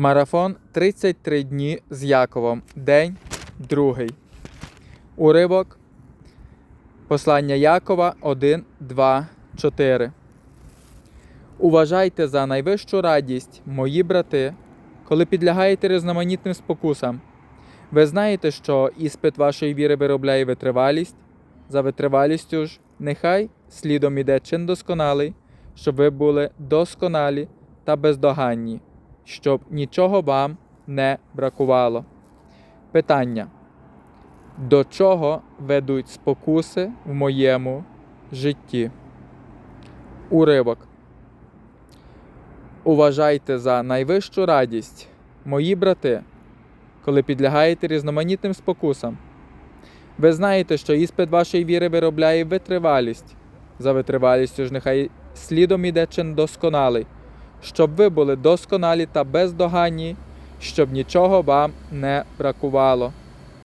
Марафон 33 дні з Яковом. День другий. Уривок. Послання Якова 1, 2, 4. Уважайте за найвищу радість, мої брати, коли підлягаєте різноманітним спокусам. Ви знаєте, що іспит вашої віри виробляє витривалість. За витривалістю ж, нехай слідом іде чин досконалий, щоб ви були досконалі та бездоганні, щоб нічого вам не бракувало. Питання. До чого ведуть спокуси в моєму житті? Уривок. Уважайте за найвищу радість, мої брати, коли підлягаєте різноманітним спокусам. Ви знаєте, що іспит вашої віри виробляє витривалість. За витривалістю ж нехай слідом іде чин досконалий, щоб ви були досконалі та бездоганні, щоб нічого вам не бракувало.